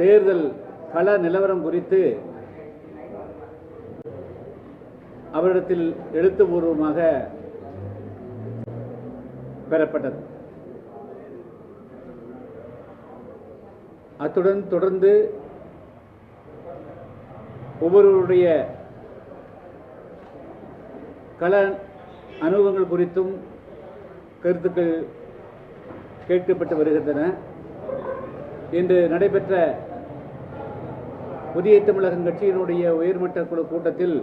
தேர்தல் கள நிலவரம் குறித்து அவரிடத்தில் எழுத்துப்பூர்வமாக பெறப்பட்டது. அத்துடன் தொடர்ந்து ஒவ்வொருவருடைய கள அனுபவங்கள் குறித்தும் கருத்துக்கள் கேட்கப்பட்டு வருகின்றன. இன்று நடைபெற்ற புதிய தமிழகம் கட்சியினுடைய உயர்மட்ட குழு கூட்டத்தில்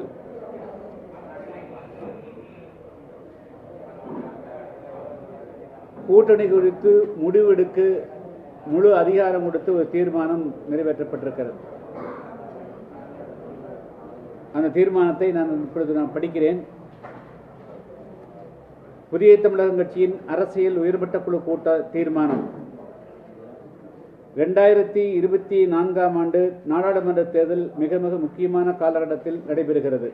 கூட்டணி குறித்து முடிவெடுக்க முழு அதிகாரம் கொடுத்து ஒரு தீர்மானம் நிறைவேற்றப்பட்டிருக்கிறது. அந்த தீர்மானத்தை நான் இப்பொழுது நான் படிக்கிறேன். புதிய தமிழகம் கட்சியின் அரசியல் உயர்மட்ட குழு கூட்ட தீர்மானம். ரெண்டாயிரத்தி இருபத்தி நான்காம் ஆண்டு நாடாளுமன்ற தேர்தல் மிக மிக முக்கியமான காலகட்டத்தில் நடைபெறுகிறது.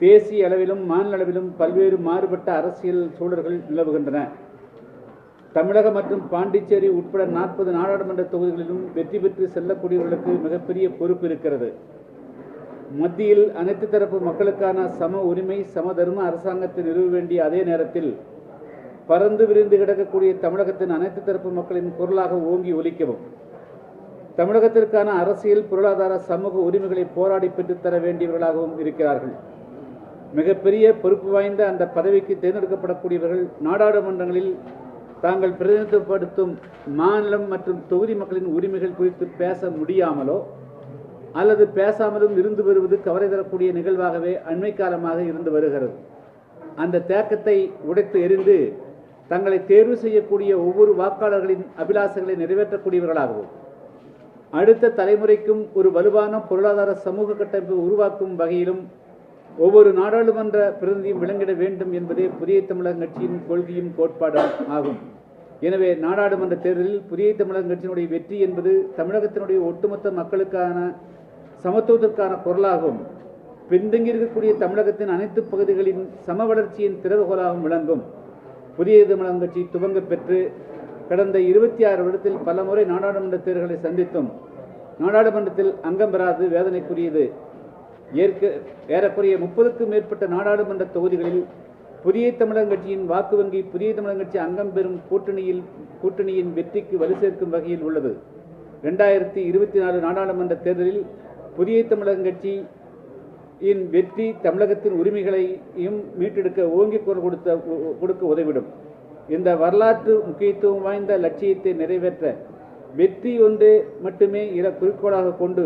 தேசிய அளவிலும் மாநில அளவிலும் பல்வேறு மாறுபட்ட அரசியல் சூழல்கள் நிலவுகின்றன. தமிழகம் மற்றும் பாண்டிச்சேரி உட்பட நாற்பது நாடாளுமன்ற தொகுதிகளிலும் வெற்றி பெற்று செல்லக்கூடியவர்களுக்கு மிகப்பெரிய பொறுப்பு இருக்கிறது. மத்தியில் அனைத்து தரப்பு மக்களுக்கான சம உரிமை சமதர்ம அரசாங்கத்தை நிறுவ வேண்டிய அதே நேரத்தில் பறந்து விரிந்து கிடக்கக்கூடிய தமிழகத்தின் அனைத்து தரப்பு மக்களின் குரலாக ஓங்கி ஒலிக்கவும். தமிழகத்திற்கான அரசியல் பொருளாதார சமூக உரிமைகளை போராடி பெற்றுத்தர வேண்டியவர்களாகவும் இருக்கிறார்கள். மிகப்பெரிய பொறுப்பு வாய்ந்த அந்த பதவிக்கு தேர்ந்தெடுக்கப்படக்கூடியவர்கள் நாடாளுமன்றங்களில் தாங்கள் பிரதிநிதித்துவப்படுத்தும் மாநிலம் மற்றும் தொகுதி மக்களின் உரிமைகள் குறித்து பேச முடியாமலோ அல்லது பேசாமலும் இருந்து வருவது கவலை தரக்கூடிய நிகழ்வாகவே அண்மை காலமாக இருந்து வருகிறது. அந்த தேக்கத்தை உடைத்து எரிந்து தங்களை தேர்வு செய்யக்கூடிய ஒவ்வொரு வாக்காளர்களின் அபிலாசங்களை நிறைவேற்றக்கூடியவர்களாகவும் அடுத்த தலைமுறைக்கும் ஒரு வலுவான பொருளாதார சமூக கட்டமைப்பை உருவாக்கும் வகையிலும் ஒவ்வொரு நாடாளுமன்ற பிரதிநிதியும் விளங்கிட வேண்டும் என்பதே புதிய தமிழக கட்சியின் கொள்கையும் கோட்பாடும் ஆகும். எனவே நாடாளுமன்ற தேர்தலில் புதிய தமிழக கட்சியினுடைய வெற்றி என்பது தமிழகத்தினுடைய ஒட்டுமொத்த மக்களுக்கான சமத்துவத்திற்கான குரலாகவும் பின்தங்கி இருக்கக்கூடிய தமிழகத்தின் அனைத்து பகுதிகளின் சம வளர்ச்சியின் திறவுகோலாகவும் விளங்கும். புதிய தமிழகம் கட்சி துவங்க பெற்று கடந்த இருபத்தி ஆறு வருடத்தில் பலமுறை நாடாளுமன்ற தேர்தல்களை சந்தித்தும் நாடாளுமன்றத்தில் அங்கம் பெறாது வேதனைக்குரியது. ஏற்க ஏறக்குறைய முப்பதுக்கும் மேற்பட்ட நாடாளுமன்ற தொகுதிகளில் புதிய தமிழகம் கட்சியின் வாக்கு வங்கி புதிய தமிழகம் கட்சி அங்கம் பெறும் கூட்டணியில் கூட்டணியின் வெற்றிக்கு வலு சேர்க்கும் வகையில் உள்ளது. ரெண்டாயிரத்தி இருபத்தி நாலு நாடாளுமன்ற தேர்தலில் புதிய தமிழகம் கட்சி இன் வெற்றி தமிழகத்தின் உரிமைகளையும் மீட்டெடுக்க ஓங்கி குரல் கொடுத்த கொடுக்க உதவிடும். இந்த வரலாற்று முக்கியத்துவம் வாய்ந்த லட்சியத்தை நிறைவேற்ற வெற்றி ஒன்று மட்டுமே இர குறிக்கோளாக கொண்டு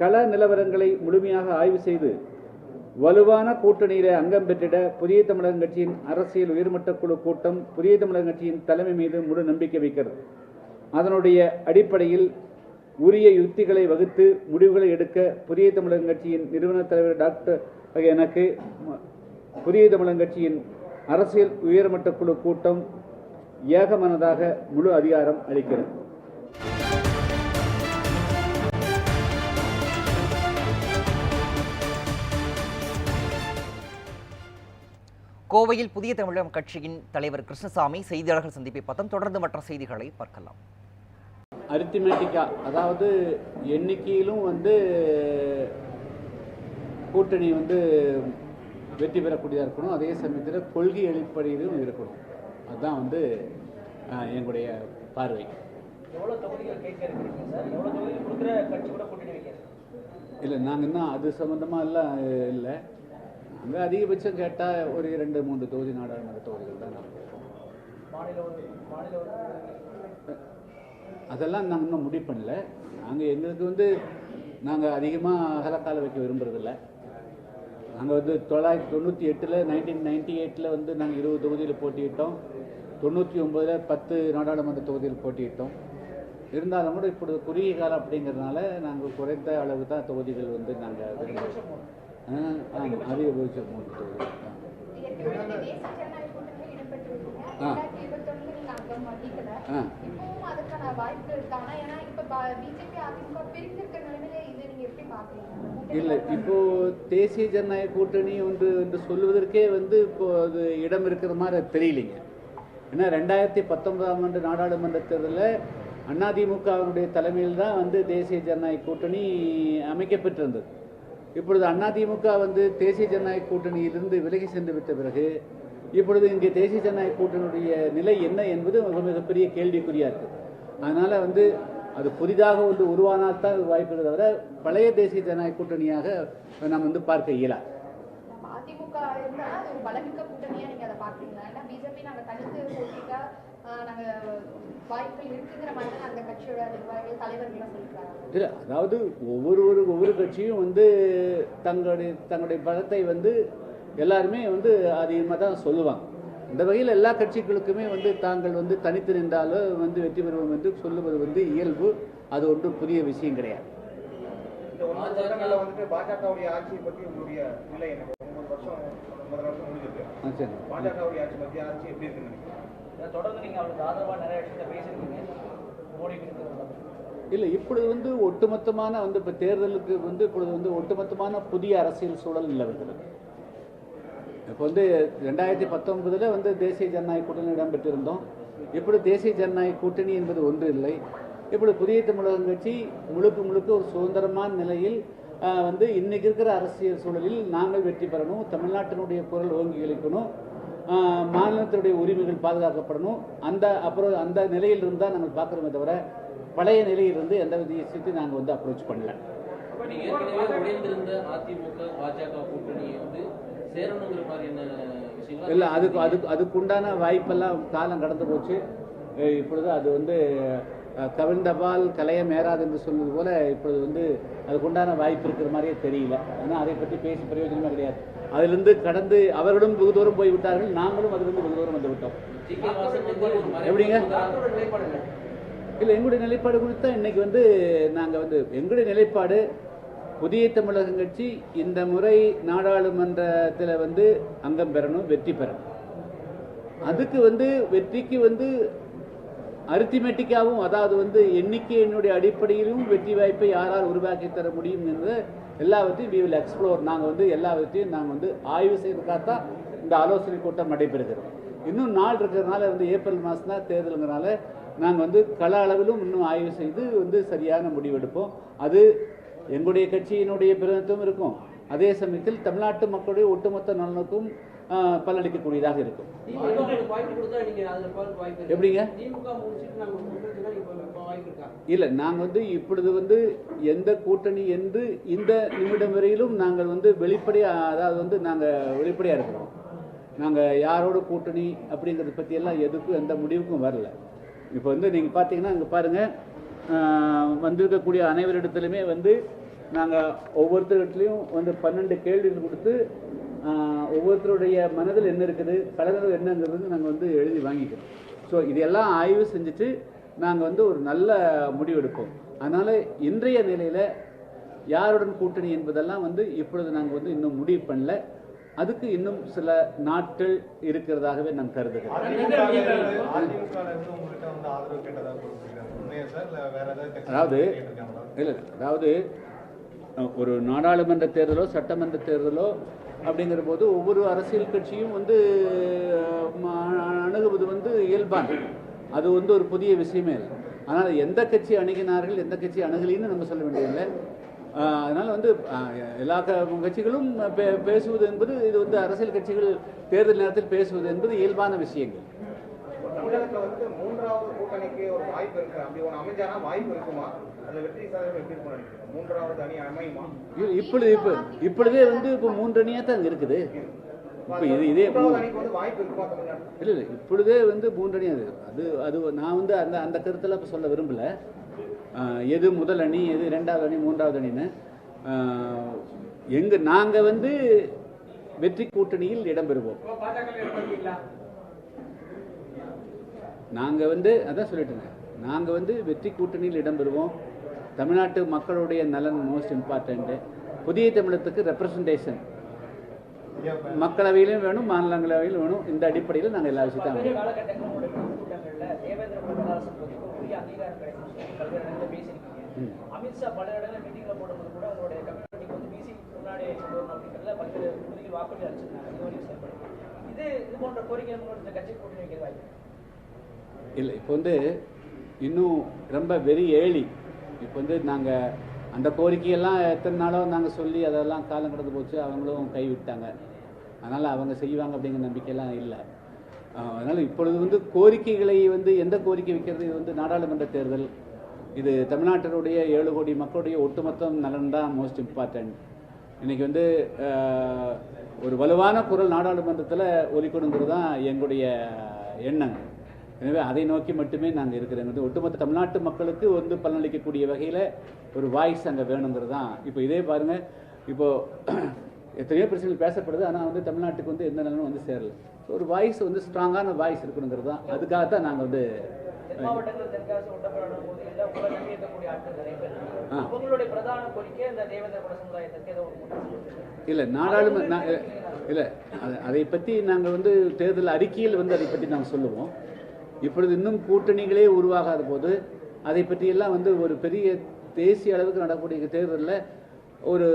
கள நிலவரங்களை முழுமையாக ஆய்வு செய்து வலுவான கூட்டணியில அங்கம் பெற்றிட புதிய தமிழகம் கட்சியின் அரசியல் உயர்மட்ட குழு கூட்டம் புதிய தமிழக கட்சியின் தலைமை மீது முழு நம்பிக்கை வைக்கிறது. அதனுடைய அடிப்படையில் உரிய யுக்திகளை வகுத்து முடிவுகளை எடுக்க புதிய தமிழகம் கட்சியின் நிறுவன தலைவர் டாக்டர் எனக்கு புதிய தமிழகம் கட்சியின் அரசியல் உயர்மட்ட குழு கூட்டம் ஏகமனதாக முழு அதிகாரம் அளிக்கிறது. கோவையில் புதிய தமிழகம் கட்சியின் தலைவர் கிருஷ்ணசாமி செய்தியாளர்கள் சந்திப்பை பார்த்தோம். தொடர்ந்து மற்ற செய்திகளை பார்க்கலாம். அரித்திமேட்டிக்கா அதாவது எண்ணிக்கையிலும் வந்து கூட்டணி வந்து வெற்றி பெறக்கூடியதாக இருக்கணும். அதே சமயத்தில் கொள்கை அடிப்படையிலும் இருக்கணும். அதுதான் வந்து எங்களுடைய பார்வை. இல்லை நாங்கள் இன்னும் அது சம்மந்தமாக எல்லாம் இல்லை. நாங்கள் அதிகபட்சம் கேட்டால் ஒரு ரெண்டு மூன்று தொகுதி நாடாளுமன்ற தொகுதிகள் தான் நாங்கள் மாநில அதெல்லாம் நாங்கள் இன்னும் முடிவு பண்ணல. நாங்கள் எங்களுக்கு வந்து நாங்கள் அதிகமாக அகலக்கால வைக்க விரும்புறதில்ல. நாங்கள் வந்து தொள்ளாயிரத்தி தொண்ணூற்றி எட்டில் நைன்டீன் நைன்டி எயிட்டில் வந்து நாங்கள் இருபது தொகுதியில் போட்டியிட்டோம். தொண்ணூற்றி ஒம்போதில் பத்து நாடாளுமன்ற தொகுதியில் போட்டியிட்டோம். இருந்தாலும் கூட இப்பொழுது குறுகிய காலம் அப்படிங்கிறதுனால நாங்கள் குறைந்த அளவு தான் தொகுதிகள் வந்து நாங்கள் அதிகபட்சம் மூன்று தொகுதிகள். தான் இல்லை. இப்போ தேசிய ஜனநாயக கூட்டணி ஒன்று என்று சொல்வதற்கே வந்து இப்போ அது இடம் இருக்கிற மாதிரி தெரியலைங்க. ஏன்னா ரெண்டாயிரத்தி பத்தொன்பதாம் ஆண்டு நாடாளுமன்ற தேர்தலில் அதிமுகவினுடைய தலைமையில் தான் வந்து தேசிய ஜனநாயக கூட்டணி அமைக்கப்பட்டிருந்தது. இப்பொழுது அதிமுக வந்து தேசிய ஜனநாயக கூட்டணியிலிருந்து விலகி சென்று விட்ட பிறகு இப்பொழுது இங்கே தேசிய ஜனநாயக கூட்டணியுடைய நிலை என்ன என்பது மிக மிகப்பெரிய கேள்விக்குறியா இருக்கு. அதனால வந்து அது புதிதாக வந்து உருவானால் தான் வாய்ப்பு தவிர பழைய தேசிய ஜனநாயக கூட்டணியாக நாம் வந்து பார்க்க இயலாது. சொல்லிருக்காங்க இல்லை அதாவது ஒவ்வொரு ஒவ்வொரு கட்சியும் வந்து தங்களுடைய தங்களுடைய பலத்தை வந்து எல்லாருமே வந்து அதிகமாக தான் சொல்லுவாங்க. இந்த வகையில் எல்லா கட்சிகளுக்குமே வந்து தாங்கள் வந்து தனித்து நின்றாலோ வந்து வெற்றி பெறுவோம் என்று சொல்லுவது வந்து இயல்பு. அது ஒன்றும் புதிய விஷயம் கிடையாது. பாஜகவுடைய ஆட்சியை பத்தி உங்களுடைய நிலை என்ன? ஒன்பது வருஷம் ஒன்பது வருஷம் முடிஞ்சது ஆ, சரி. பாஜகவுடைய ஆட்சி மத்திய ஆட்சி எப்படி இருக்குன்னு நினைக்கிறீங்க? இதை தொடர்ந்து நீங்க அவருக்கு ஆதரவா நிறைய விஷயத்த பேசியிருக்கீங்க. மோடி இருக்கிறது இல்லை இப்பொழுது வந்து ஒட்டுமொத்தமான வந்து இப்போ தேர்தலுக்கு வந்து இப்பொழுது வந்து ஒட்டுமொத்தமான புதிய அரசியல் சூழல் நிலவுகிறது. இப்போ வந்து ரெண்டாயிரத்தி பத்தொன்பதில் வந்து தேசிய ஜனநாயக கூட்டணி இடம்பெற்றிருந்தோம். இப்படி தேசிய ஜனநாயக கூட்டணி என்பது ஒன்று இல்லை. இப்படி புதிய தமிழகம் கட்சி முழுக்க முழுக்க ஒரு சுதந்திரமான நிலையில் வந்து இன்றைக்கி இருக்கிற அரசியல் சூழலில் நாங்கள் வெற்றி பெறணும் தமிழ்நாட்டினுடைய குரல் ஓங்கி இழைக்கணும் மாநிலத்தினுடைய உரிமைகள் பாதுகாக்கப்படணும். அந்த அப்புறம் அந்த நிலையில் இருந்தால் நாங்கள் பார்க்குறோமே தவிர பழைய நிலையிலிருந்து எந்த வித விஷயத்தையும் நாங்கள் வந்து அப்ரோச் பண்ணல. அதிமுக பாஜக கூட்டணியை வந்து சேரணுங்கிற மாதிரியான விஷயங்கள்? இல்லை அதுக்கு அதுக்கு அதுக்குண்டான வாய்ப்பெல்லாம் காலம் கடந்து போச்சு. இப்பொழுது அது வந்து கவிழ்ந்தபால் கலைய மேறாது என்று சொல்வது போல இப்பொழுது வந்து அதுக்குண்டான வாய்ப்பு இருக்கிற மாதிரியே தெரியல. ஆனால் அதை பற்றி பேசி பிரயோஜனமே கிடையாது. அதிலிருந்து கடந்து அவர்களும் வெகு தூரம் போய் விட்டார்கள். நாங்களும் அதிலிருந்து வெகு தூரம் வந்து விட்டோம் எப்படிங்க? இல்லை எங்களுடைய நிலைப்பாடு குறித்து இன்னைக்கு வந்து நாங்கள் வந்து எங்களுடைய நிலைப்பாடு புதிய தமிழகம் கட்சி இந்த முறை நாடாளுமன்றத்தில் வந்து அங்கம் பெறணும் வெற்றி பெறணும். அதுக்கு வந்து வெற்றிக்கு வந்து அரித்திமெட்டிக்காகவும் அதாவது வந்து எண்ணிக்கையினுடைய அடிப்படையிலும் வெற்றி வாய்ப்பை யாரால் உருவாக்கி தர முடியும் என்ற எல்லாவற்றையும் வி வில் எக்ஸ்ப்ளோர் நாங்கள் வந்து எல்லாவற்றையும் நாங்கள் வந்து ஆய்வு செய்வதற்காகத்தான் இந்த ஆலோசனை கூட்டம் நடைபெறுகிறோம் இன்னும் நாள் இருக்கிறதுனால வந்து ஏப்ரல் மாதம் தான் தேர்தலுங்கிறனால நாங்கள் வந்து கள அளவிலும் இன்னும் ஆய்வு செய்து வந்து சரியான முடிவெடுப்போம். அது எங்களுடைய கட்சியினுடைய பிரதிநிதித்துவம் இருக்கும். அதே சமயத்தில் தமிழ்நாட்டு மக்களுடைய ஒட்டுமொத்த நலனுக்கும் பலனளிக்கக்கூடியதாக இருக்கும். எப்படிங்க? நாங்க இல்லை நாங்கள் வந்து இப்பொழுது வந்து எந்த கூட்டணி என்று இந்த நிமிடம் வரையிலும் நாங்கள் வந்து வெளிப்படையாக அதாவது வந்து நாங்கள் வெளிப்படையாக இருக்கிறோம். நாங்கள் யாரோட கூட்டணி அப்படிங்கிறத பற்றியெல்லாம் எதுக்கும் எந்த முடிவுக்கும் வரல. இப்போ வந்து நீங்கள் பார்த்தீங்கன்னா இங்கே பாருங்கள் வந்திருக்கக்கூடிய அனைவரிடத்துலையுமே வந்து நாங்கள் ஒவ்வொருத்தரிடத்துலையும் வந்து பன்னெண்டு கேள்விகள் கொடுத்து ஒவ்வொருத்தருடைய மனதில் என்ன இருக்குது கலந்தது என்னங்கிறது நாங்கள் வந்து எழுதி வாங்கிக்கிறோம். ஸோ இதெல்லாம் ஆய்வு செஞ்சுட்டு நாங்கள் வந்து ஒரு நல்ல முடிவெடுப்போம் அதனால் இன்றைய நிலையில் யாருடன் கூட்டணி என்பதெல்லாம் வந்து இப்பொழுது நாங்கள் வந்து இன்னும் முடிவு பண்ணல. அதுக்கு இன்னும் சில நாட்கள் இருக்கிறதாகவே நான் கருதுகிறேன். கட்சி அதாவது? இல்லை. அதாவது ஒரு நாடாளுமன்ற தேர்தலோ சட்டமன்ற தேர்தலோ அப்படிங்கிற போது ஒவ்வொரு அரசியல் கட்சியும் வந்து அணுகுவது வந்து இயல்பான அது வந்து ஒரு புதிய விஷயமே இல்லை. ஆனால் எந்த கட்சி அணுகினார்கள் எந்த கட்சி அணுகலின்னு நம்ம சொல்ல வேண்டியதில்லை. அதனால் வந்து எல்லா க- கட்சிகளும் பே- பேசுவது என்பது இது வந்து அரசியல் கட்சிகள் தேர்தல் நேரத்தில் பேசுவது என்பது இயல்பான விஷயங்கள். மூன்றாவது கூட்டணிக்கு ஒரு வாய்ப்பு இருக்கு. அப்படி ஒன்று அமைஞ்சானா வாய்ப்பு இருக்குமா? அதுல வெற்றி சாதனை எப்படி இருக்கும் மூன்றாவது அணி அமையுமா? இ- இப்பொழுது இப்போ இப்பொழுதே வந்து இப்போ மூன்று அணியாக தான் அங்கே இருக்குது. இப்போ இது இதே இல்லை இல்லை இப்பொழுதே வந்து மூன்றணி அது அது அது நான் வந்து அந்த அந்த கருத்தில் இப்போ சொல்ல விரும்பல. எது முதல் அணி எது ரெண்டாவது அணி மூன்றாவது அணின்னு. ஆஹ் எங்க நாங்கள் வந்து வெற்றி கூட்டணியில் இடம்பெறுவோம். நாங்கள் வந்து அதான் சொல்லிட்டேங்க நாங்கள் வந்து வெற்றி கூட்டணியில் இடம்பெறுவோம். தமிழ்நாட்டு மக்களுடைய நலன் மோஸ்ட் இம்பார்ட்டண்ட்டு புதிய தமிழகத்துக்கு ரெப்ரசன்டேஷன் மக்களவையிலும் வேணும் மாநிலங்களவையிலும் வேணும். இந்த அடிப்படையில் நாங்கள் எல்லா விஷயத்தையும் அமித்ஷா பல இடங்களில் மீட்டிங்ல போடும்போது கூட உங்களுடைய கம்யூனிட்டிக்கு வந்து பிசி முன்னாடி கொண்டு வரணும் அப்படிங்கிறதுல பல்வேறு உறுதிகள் வாக்குறுதி அளிச்சிருந்தாங்க இது போன்ற கோரிக்கை இந்த கட்சி கூட்டணி வைக்கிற வாய்ப்பு இல்லை இப்போ வந்து இன்னும் ரொம்ப வெரி ஏழி. இப்போ வந்து நாங்கள் அந்த கோரிக்கையெல்லாம் எத்தனை நாளோ நாங்கள் சொல்லி அதெல்லாம் காலம் கடந்து போச்சு அவங்களும் கைவிட்டாங்க அதனால் அவங்க செய்வாங்க அப்படிங்கிற நம்பிக்கையெல்லாம் இல்லை. அதனால் இப்பொழுது வந்து கோரிக்கைகளை வந்து எந்த கோரிக்கை வைக்கிறது? இது வந்து நாடாளுமன்ற தேர்தல். இது தமிழ்நாட்டினுடைய ஏழு கோடி மக்களுடைய ஒட்டுமொத்த நலன் தான் மோஸ்ட் இம்பார்ட்டன்ட் இன்றைக்கி வந்து ஒரு வலுவான குரல் நாடாளுமன்றத்தில் ஒலிக்கணுங்கிறது தான் எங்களுடைய எண்ணம். எனவே அதை நோக்கி மட்டுமே நாங்கள் இருக்கிறோம் வந்து ஒட்டுமொத்த தமிழ்நாட்டு மக்களுக்கு வந்து பலனளிக்கக்கூடிய வகையில் ஒரு வாய்ஸ் அங்கே வேணுங்கிறது தான் இப்போ இதே பாருங்கள் இப்போ எத்தனையோ பிரச்சனைகள் பேசப்படுது ஆனால் வந்து தமிழ்நாட்டுக்கு வந்து எந்த நிலமும் வந்து சேரல. ஒரு வாய்ஸ் வந்து ஸ்ட்ராங்கான வாய்ஸ் இருக்கணுங்கிறது தான் அதுக்காக தான் நாங்கள் வந்து இல்லை நாடாளுமன்ற இல்லை அதை பற்றி நாங்கள் வந்து தேர்தல் அறிக்கையில் வந்து அதை பற்றி நாங்கள் சொல்லுவோம். இப்பொழுது இன்னும் கூட்டணிகளே உருவாகாத போது அதை பற்றியெல்லாம் வந்து ஒரு பெரிய தேசிய அளவுக்கு நடக்கக்கூடிய தேர்தலில் ஒரு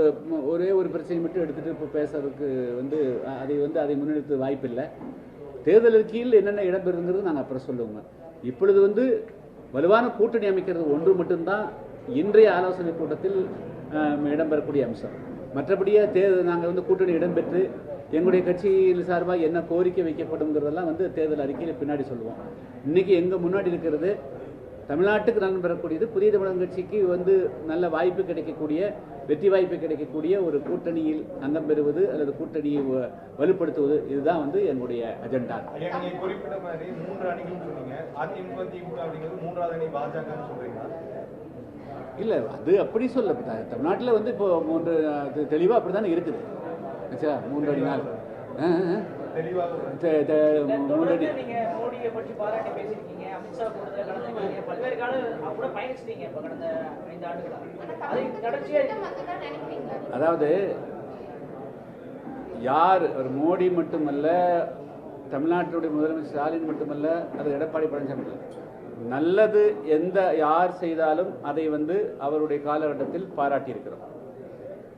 ஒரே ஒரு பிரச்சனை மட்டும் எடுத்துகிட்டு இப்போ பேசுறதுக்கு வந்து அதை வந்து அதை முன்னெடுத்து வாய்ப்பில்லை. தேர்தல் கீழ் என்னென்ன இடம்பெறுங்கிறது நாங்கள் அப்புறம் சொல்லுவோங்க. இப்பொழுது வந்து வலுவான கூட்டணி அமைக்கிறது ஒன்று மட்டும்தான் இன்றைய ஆலோசனை கூட்டத்தில் இடம்பெறக்கூடிய அம்சம். மற்றபடியே தேர்தல் நாங்கள் வந்து கூட்டணி இடம்பெற்று எங்களுடைய கட்சியில் சார்பாக என்ன கோரிக்கை வைக்கப்படுங்கிறதெல்லாம் வந்து தேர்தல் அறிக்கையில் பின்னாடி சொல்லுவோம். இன்னைக்கு எங்கள் முன்னாடி இருக்கிறது தமிழ்நாட்டுக்கு நலன் பெறக்கூடியது புதிய தமிழகம் கட்சிக்கு வந்து நல்ல வாய்ப்பு கிடைக்கக்கூடிய வெற்றி வாய்ப்பு கிடைக்கக்கூடிய ஒரு கூட்டணியில் அங்கம் பெறுவது அல்லது கூட்டணியை வலுப்படுத்துவது இதுதான் வந்து எங்களுடைய அஜெண்டா. குறிப்பிட்ட மாதிரி மூன்று அணிகள்னு சொன்னீங்க. அதிமுக திமுக அப்படிங்கிறது மூன்றாவது அணி பாஜகன்னு சொல்றீங்களா? இல்லை அது அப்படி சொல்ல தமிழ்நாட்டில் வந்து இப்போ மூன்று தெளிவாக அப்படி தானே இருக்குது. ஆச்சா மூன்று அடி நாள். ஆ, ஆ. தெளிவாக தெ- தெ- மூன்று அடி தொடர்ந்து நீங்க மோடியை பற்றி பாராட்டி பேசியிருக்கீங்க அமித்ஷா கூட்டத்தில் கலந்துருக்கீங்க பல்வேறு கால கூட பயணிச்சிட்டீங்க இப்ப கடந்த ஐந்து ஆண்டுகளா. அதை தொடர்ச்சியா வந்துதான் நினைக்கிறீங்களா? அதாவது யார் ஒரு மோடி மட்டுமல்ல தமிழ்நாட்டினுடைய முதலமைச்சர் ஸ்டாலின் மட்டுமல்ல அது எடப்பாடி பழனிசாமி. நல்லது எந்த யார் செய்தாலும் அதை வந்து அவருடைய காலகட்டத்தில் பாராட்டியிருக்கிறோம்.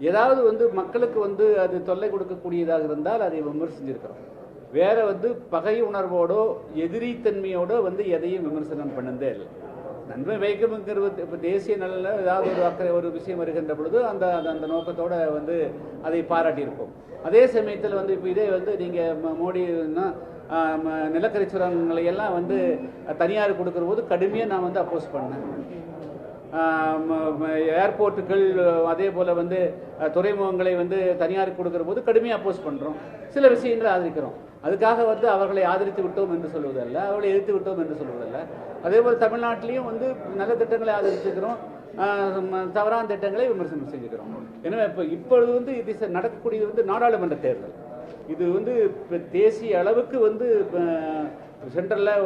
ஏதாவது வந்து மக்களுக்கு வந்து அது தொல்லை கொடுக்கக்கூடியதாக இருந்தால் அதை விமர்சிஞ்சிருக்கிறோம் வேற வந்து பகை உணர்வோடோ எதிரித்தன்மையோடோ வந்து எதையும் விமர்சனம் பண்ணதே இல்லை. நன்மை வைக்கணுங்கிறது இப்போ தேசிய நலனில் ஏதாவது ஒரு அக்கறை ஒரு விஷயம் வருகின்ற பொழுது அந்த அந்த- அந்த நோக்கத்தோட வந்து அதை பாராட்டியிருப்போம். அதே சமயத்தில் வந்து இப்போ இதே வந்து நீங்கள் மோடினா ம- நிலக்கரி சுரங்கங்களை எல்லாம் வந்து தனியார் கொடுக்குற போது கடுமையாக நான் வந்து அப்போஸ் பண்ணேன். ஏர்போர்ட்டுகள் அதே போல் வந்து துறைமுகங்களை வந்து தனியாருக்கு கொடுக்குற போது கடுமையாக அப்போஸ் பண்ணுறோம் சில விஷயங்களை ஆதரிக்கிறோம். அதுக்காக வந்து அவர்களை ஆதரித்து விட்டோம் என்று சொல்வதல்ல அவர்களை எதிர்த்து விட்டோம் என்று சொல்வதல்ல. அதே போல் தமிழ்நாட்டிலையும் வந்து நல்ல திட்டங்களை ஆதரிச்சுக்கிறோம். தவறான திட்டங்களை விமர்சனம் செஞ்சுக்கிறோம். எனவே இப்போ இப்பொழுது வந்து இது நடக்கக்கூடியது வந்து நாடாளுமன்ற தேர்தல். இது வந்து இப்போ தேசிய அளவுக்கு வந்து சென்ட்ரலில்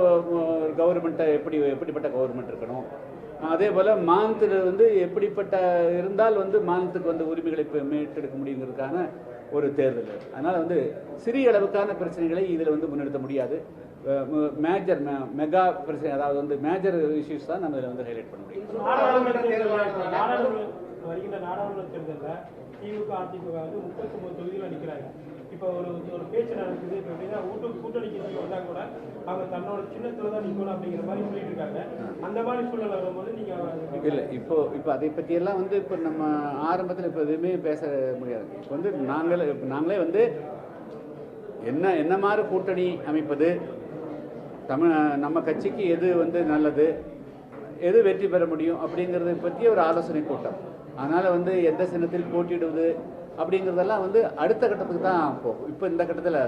கவர்மெண்ட்டை எப்படி எப்படிப்பட்ட கவர்மெண்ட் இருக்கணும்? அதே போல் மாநிலத்தில் வந்து எப்படிப்பட்ட இருந்தால் வந்து மாநிலத்துக்கு வந்து உரிமைகளை இப்போ மீட்டெடுக்க முடியுங்கிறதுக்கான ஒரு தேர்தல் அதனால் வந்து சிறிய அளவுக்கான பிரச்சனைகளை இதில் வந்து முன்னெடுத்த முடியாது. மேஜர் மெகா பிரச்சனை அதாவது வந்து மேஜர் இஷ்யூஸ் தான் நம்ம இதில் வந்து ஹைலைட் பண்ண முடியும். நாடாளுமன்ற தேர்தல் வருகின்ற நாடாளுமன்ற தேர்தலில் திமுக அதிமுக வந்து முப்பத்தி தொகுதியில் நிற்கிறாங்க இப்போ ஒரு ஒரு பேச்சு நடக்குது இப்போ எப்படின்னா கூட்டு கூட்டணி கட்சி வந்தால் கூட அவங்க தன்னோட சின்னத்தில் தான் நிற்கணும் அப்படிங்கிற மாதிரி சொல்லிட்டு இருக்காங்க. அந்த மாதிரி சூழ்நிலை வரும்போது நீங்கள் இல்லை இப்போ இப்போ அதை பற்றியெல்லாம் வந்து இப்போ நம்ம ஆரம்பத்தில் இப்போ எதுவுமே பேச முடியாது. இப்போ வந்து நாங்களே இப்போ நாங்களே வந்து என்ன என்ன மாதிரி கூட்டணி அமைப்பது தமிழ் நம்ம கட்சிக்கு எது வந்து நல்லது எது வெற்றி பெற முடியும் அப்படிங்கிறத பற்றி ஒரு ஆலோசனை கூட்டம். அதனால் வந்து எந்த சின்னத்தில் போட்டியிடுவது அப்படிங்கிறதெல்லாம் வந்து அடுத்த கட்டத்துக்கு தான் போகும். இப்போ இந்த கட்டத்தில்.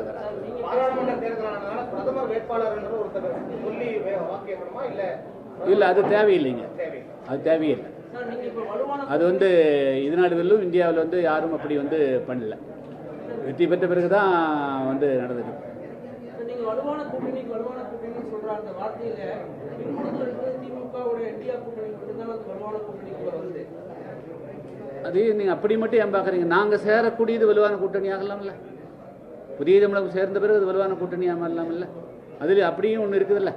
பாராளுமன்ற தேர்தலானதுனால பிரதமர் வேட்பாளர் என்று ஒருத்தர் சொல்லி வே- வாக்கு கேட்கணுமா இல்ல இல்லை அது தேவையில்லைங்க. தேவை அது தேவையில்லை. அது வந்து இது நாடுகளிலும் இந்தியாவில் வந்து யாரும் அப்படி வந்து பண்ணல. வெற்றி பெற்ற பிறகு தான் வந்து நடந்தது. இப்ப அது நீங்கள் அப்படி மட்டும் ஏன் பார்க்குறீங்க? நாங்கள் சேரக்கூடியது வலுவான கூட்டணி ஆகலாம்ல. புதிய தமிழகம் சேர்ந்த பிறகு அது வலுவான கூட்டணி ஆகலாம்ல. அதில் அப்படியும் ஒன்று இருக்குதுல்ல.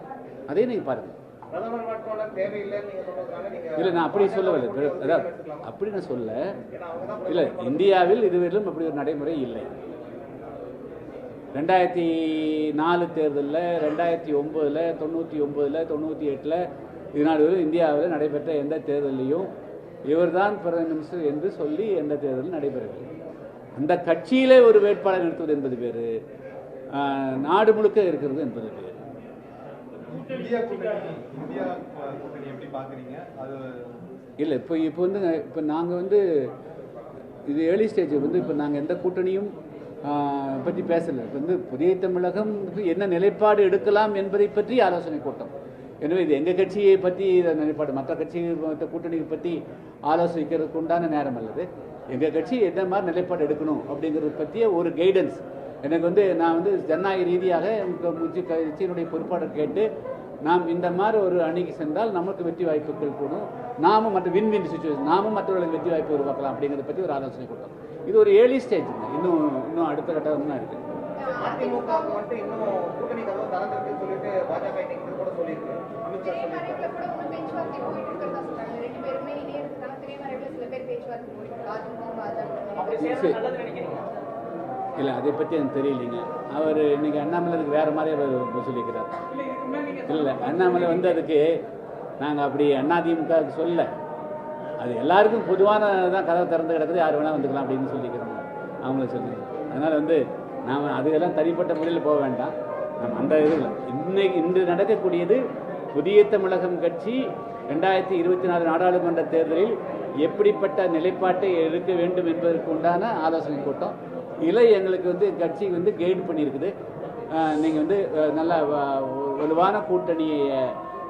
அதையும் நீங்கள் பாருங்கள் இல்லை நான் அப்படி சொல்லவில்லை. அதாவது அப்படி நான் சொல்ல இல்லை இந்தியாவில் இதுவரையிலும் அப்படி ஒரு நடைமுறை இல்லை. ரெண்டாயிரத்தி நாலு தேர்தலில் ரெண்டாயிரத்தி ஒம்போதில் தொண்ணூற்றி ஒம்போதில் தொண்ணூற்றி எட்டில் இதனால் இந்தியாவில் நடைபெற்ற எந்த தேர்தலையும் இவர்தான் பிரதம மினிஸ்டர் என்று சொல்லி எந்த தேர்தலும் நடைபெறவில்லை. அந்த கட்சியிலே ஒரு வேட்பாளர் நிறுத்துவது என்பது ஆஹ், நாடு முழுக்க இருக்கிறது என்பது அது இல்லை இப்போ இப்போ வந்து இப்போ நாங்கள் வந்து இது ஏர்லி ஸ்டேஜ் வந்து இப்போ நாங்கள் எந்த கூட்டணியும் பற்றி பேசலை. இப்போ வந்து புதிய தமிழகம் என்ன நிலைப்பாடு எடுக்கலாம் என்பதை பற்றி ஆலோசனை கூட்டம். எனவே இது எங்கள் கட்சியை பற்றி இதை நிலைப்பாடு மற்ற கட்சி மற்ற கூட்டணியை பற்றி ஆலோசிக்கிறதுக்கு உண்டான நேரம் அல்லது? எங்கள் கட்சி எந்த மாதிரி நிலைப்பாடு எடுக்கணும் அப்படிங்கிறது பற்றிய ஒரு கைடன்ஸ் எனக்கு வந்து நான் வந்து ஜனநாயக ரீதியாக முச்சு கட்சியினுடைய பொறுப்பாளர் கேட்டு நாம் இந்த மாதிரி ஒரு அணிக்கு சென்றால் நமக்கு வெற்றி வாய்ப்புகள் கூடும். நாமும் மற்ற வின் வின் சுச்சுவேஷன் நாமும் மற்றவர்களுக்கு வெற்றி வாய்ப்பு உருவாக்கலாம் அப்படிங்கிறத பற்றி ஒரு ஆலோசனை கொடுத்தோம் இது ஒரு ஏர்லி ஸ்டேஜ் இன்னும் இன்னும் அடுத்த கட்டம் தான் இருக்குது அதிமுகவுக்கு வந்துட்டு இன்னும் கூட்டணி கதவு திறந்திருக்குன்னு சொல்லிட்டு பாஜக இன்னைக்கு கூட சொல்லியிருக்கு. அமித்ஷா திரைமறைவுல சொல்லியிருக்காரு. கூட ஒன்றும் பேச்சுவார்த்தை போயிட்டு இருக்கிறதா சொல்றாங்க. ரெண்டு பேருமே இணையறதுக்கான திரைமறைவுல சில பேர் பேச்சுவார்த்தை போயிட்டு இருக்கு அதிமுக அப்படி பாஜக சேர்றது நல்லதுன்னு நினைக்கிறீங்க இல்லை அதை பற்றி எனக்கு தெரியலைங்க. அவர் இன்னைக்கு அண்ணாமலைக்கு வேற மாதிரி அவர் சொல்லியிருக்கிறார். இல்லை அண்ணாமலை வந்து அதுக்கு நாங்கள் அப்படி அதிமுக சொல்லல. அது எல்லாருக்கும் பொதுவான தான் கதவை திறந்து கிடக்குது. யார் வேணால் வந்துக்கலாம் அப்படின்னு சொல்லிக்கிறோம் அவங்கள சொல்லி அதனால் வந்து நாம் அதுக்கெல்லாம் தனிப்பட்ட முறையில் போக வேண்டாம். நம்ம அந்த இதில் இன்னைக்கு இன்று நடக்கக்கூடியது புதிய தமிழகம் கட்சி ரெண்டாயிரத்தி இருபத்தி நாலு நாடாளுமன்ற தேர்தலில் எப்படிப்பட்ட நிலைப்பாட்டை எடுக்க வேண்டும் என்பதற்கு உண்டான ஆலோசனை கூட்டம். இலை எங்களுக்கு வந்து கட்சி வந்து கைடு பண்ணியிருக்குது. நீங்கள் வந்து நல்ல வலுவான கூட்டணியை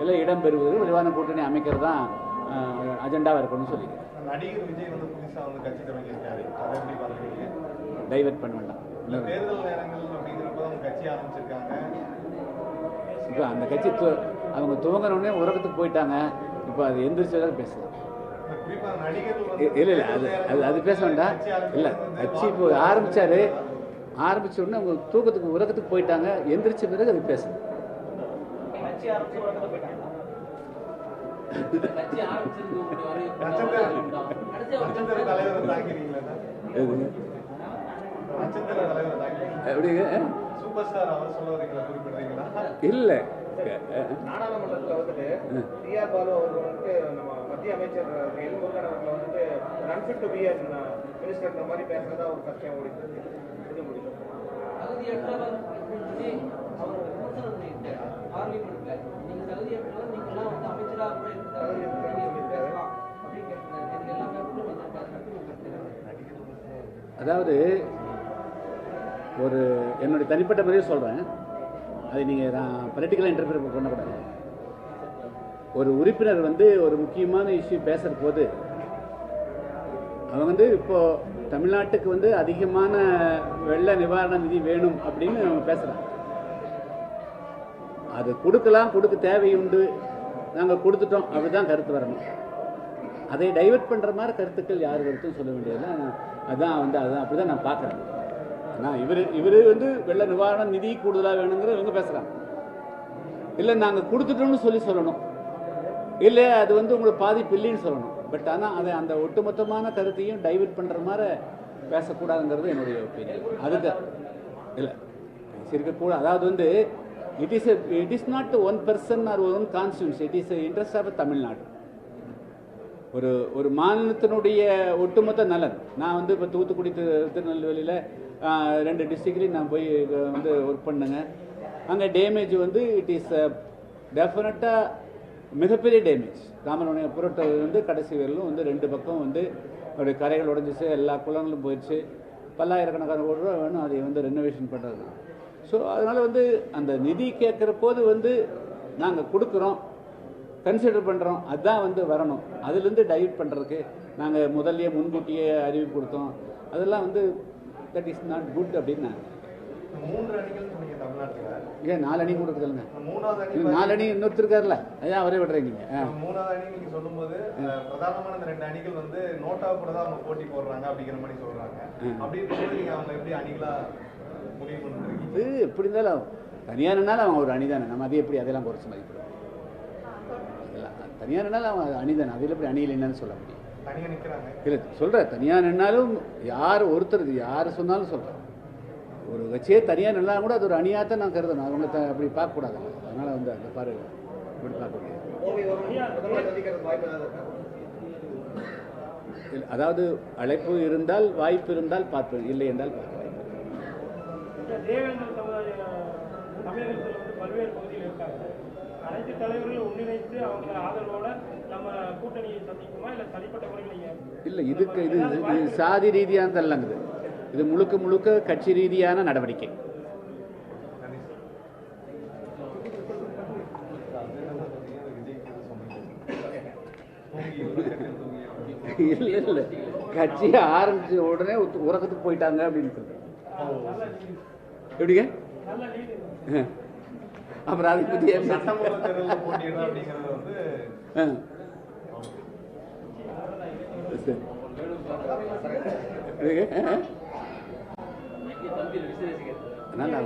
எல்லாம் இடம்பெறுவது வலுவான கூட்டணி அமைக்கிறது தான் அஜெண்டாவாக இருக்கணும்னு சொல்லிக்கிறேன் நடிகர் விஜய் வந்து புதுசா வந்து கட்சி தொடங்கியிருக்காரு. டைவர்ட் பண்ண வேண்டாம். தேர்தல் நேரங்கள் அப்படிங்கிறப்ப அவங்க கட்சி ஆரம்பிச்சிருக்காங்க. இப்போ அந்த கட்சி அவங்க துவங்கினோடனே உறக்கத்துக்கு போயிட்டாங்க. இப்போ அது எந்திரிச்சு பேசலாம். இல்ல இல்ல அது அது அது பேச வேண்டாம். இல்ல கட்சி இப்போ ஆரம்பிச்சாரு. ஆரம்பிச்ச உடனே அவங்க தூக்கத்துக்கு உறக்கத்துக்கு போயிட்டாங்க. எந்திரிச்ச பிறகு அது பேசணும் தலைவரை எப்படிங்க சூப்பர் ஸ்டார் அவர் சொல்ல வரீங்களா குறிப்பிடுறீங்களா? இல்லை. நாடாளுமன்றத்தில் வந்துட்டு டிஆர் பாலு அவர்கள் வந்துட்டு நம்ம மத்திய அமைச்சர் எல் முருகன் அவர்கள் வந்துட்டு அன்பிட் டு பி மினிஸ்டர் மாதிரி பேசுறதா ஒரு கஷ்டம் ஓடிட்டு. இது முடியும்? தகுதியற்றவர் அவர் விமர்சனம் பார்லிமெண்ட்ல நீங்க தகுதியற்றவர் நீங்க எல்லாம் வந்து அமைச்சரா கூட இருக்க தேவையில்லை. நீங்க எப்படி பேசலாம் அப்படின்னு எல்லா என்ன? அதாவது ஒரு என்னுடைய தனிப்பட்ட முறையை சொல்கிறேன் அது நீங்கள் நான் பொலிட்டிக்கலாக இன்டர்பிரட் பண்ணக்கூடாது ஒரு உறுப்பினர் வந்து ஒரு முக்கியமான இஷ்யூ பேசுகிற போது அவங்க வந்து இப்போது தமிழ்நாட்டுக்கு வந்து அதிகமான வெள்ள நிவாரண நிதி வேணும் அப்படின்னு அவங்க பேசுகிறாங்க அது கொடுக்கலாம் கொடுக்க தேவையுண்டு. நாங்கள் கொடுத்துட்டோம் அப்படிதான் கருத்து வரணும். அதை டைவர்ட் பண்ணுற மாதிரி கருத்துக்கள் யார் கருத்தும் சொல்ல வேண்டியதில்லை. நான் வந்து அதுதான் அப்படி தான் நான் பார்க்குறேன். ஆனால் இவர் இவர் வந்து வெள்ள நிவாரண நிதி கூடுதலாக வேணுங்கிற இவங்க பேசுகிறாங்க இல்லை நாங்கள் கொடுத்துட்டோம்னு சொல்லி சொல்லணும். இல்லை அது வந்து உங்களுக்கு பாதிப்பு இல்லைன்னு சொல்லணும். பட் ஆனால் அதை அந்த ஒட்டுமொத்தமான கருத்தையும் டைவர்ட் பண்ணுற மாதிரி பேசக்கூடாதுங்கிறது என்னுடைய ஒப்பீனியன் அதுக்கு இல்லை இருக்கக்கூடாது அதாவது வந்து it is it is not one person or one constituency it is interest of Tamil Nadu ஒரு ஒரு மாநிலத்தினுடைய ஒட்டுமொத்த நலன். நான் வந்து இப்போ தூத்துக்குடி திரு- திருநெல்வேலியில் ரெண்டு டிஸ்ட்ரிக்ட்லையும் நான் போய் வந்து ஒர்க் பண்ணுங்க. அங்கே டேமேஜ் வந்து இட் இஸ் டெஃபினட்டாக மிகப்பெரிய டேமேஜ் ராமனுடைய புரட்டை வந்து கடைசி வரலும் வந்து ரெண்டு பக்கம் வந்து அப்படியே கரைகள் உடைஞ்சிச்சு எல்லா குளங்களும் போயிடுச்சு பல்லாயிரக்கணக்கான கோடி ரூபா வேணும் அதை வந்து ரெனோவேஷன் பண்ணுறது ஸோ அதனால் வந்து அந்த நிதி கேட்குற போது வந்து நாங்கள் கொடுக்குறோம். கன்சிடர் பண்ணுறோம் அதுதான் வந்து வரணும். அதுலேருந்து டைவர்ட் பண்ணுறதுக்கு நாங்கள் முதல்லயே முன்கூட்டியே அறிவிப்பு கொடுத்தோம். அதெல்லாம் வந்து தட் இஸ் நாட் குட் அப்படின்னு நான் ஏன் நாலு அணி அணி இன்னும் நாலு அணி இன்னொருத்தருக்காருல்ல அதான் அவரே விடுறீங்க நீங்க. மூணாவது அணி நீங்க சொல்லும்போது பிரதானமான இந்த ரெண்டு அணிகள் வந்து நோட்டா கூட தான் அவங்க போட்டி போடுறாங்க அப்படிங்கிற மாதிரி சொல்றாங்க. அப்படி இருக்கும்போது நீங்க அவங்க எப்படி அணிகளா முடிவு இது எப்படி இருந்தாலும் தனியாக நின்னாலும் அவன் ஒரு அணி தானே. நம்ம அதை எப்படி அதெல்லாம் குறைச்சி மதிப்பிடுவோம் தனியாக நின்னாலும் அவன் அணி தானே அதில் எப்படி அணியில் என்னன்னு சொல்ல முடியும். தனியா நிக்கிறாங்க. இல்லை சொல்கிறேன் தனியாக நின்னாலும் யார் ஒருத்தர் யார் சொன்னாலும் சொல்கிறேன் ஒரு கட்சியே தனியாக நின்னா கூட அது ஒரு அணியாக தான் நான் கருதணும் அவங்க த அப்படி பார்க்கக்கூடாது. அதனால் வந்து அந்த பாரு இப்படி பார்க்க முடியாது. அதாவது அழைப்பு இருந்தால் வாய்ப்பு இருந்தால் பார்ப்பேன் இல்லை என்றால் சமுதாய தமிழகத்தில் வந்து பல்வேறு பகுதியில் இருக்காங்க. அனைத்து தலைவர்களும் ஒன்றிணைத்து அவங்க ஆதரவோட நம்ம கூட்டணியை சந்திக்குமா? இல்லை தனிப்பட்ட முறையில் இல்லை இதுக்கு இது இது சாதி ரீதியானதல்லங்க இது இது முழுக்க முழுக்க கட்சி ரீதியான நடவடிக்கை. இல்லை இல்லை. கட்சி ஆரம்பிச்ச உடனே உறக்கத்துக்கு போயிட்டாங்க அப்படின்னு சொல்றேன் எப்படிங்க. அப்புறம் அதை பற்றி? நல்லா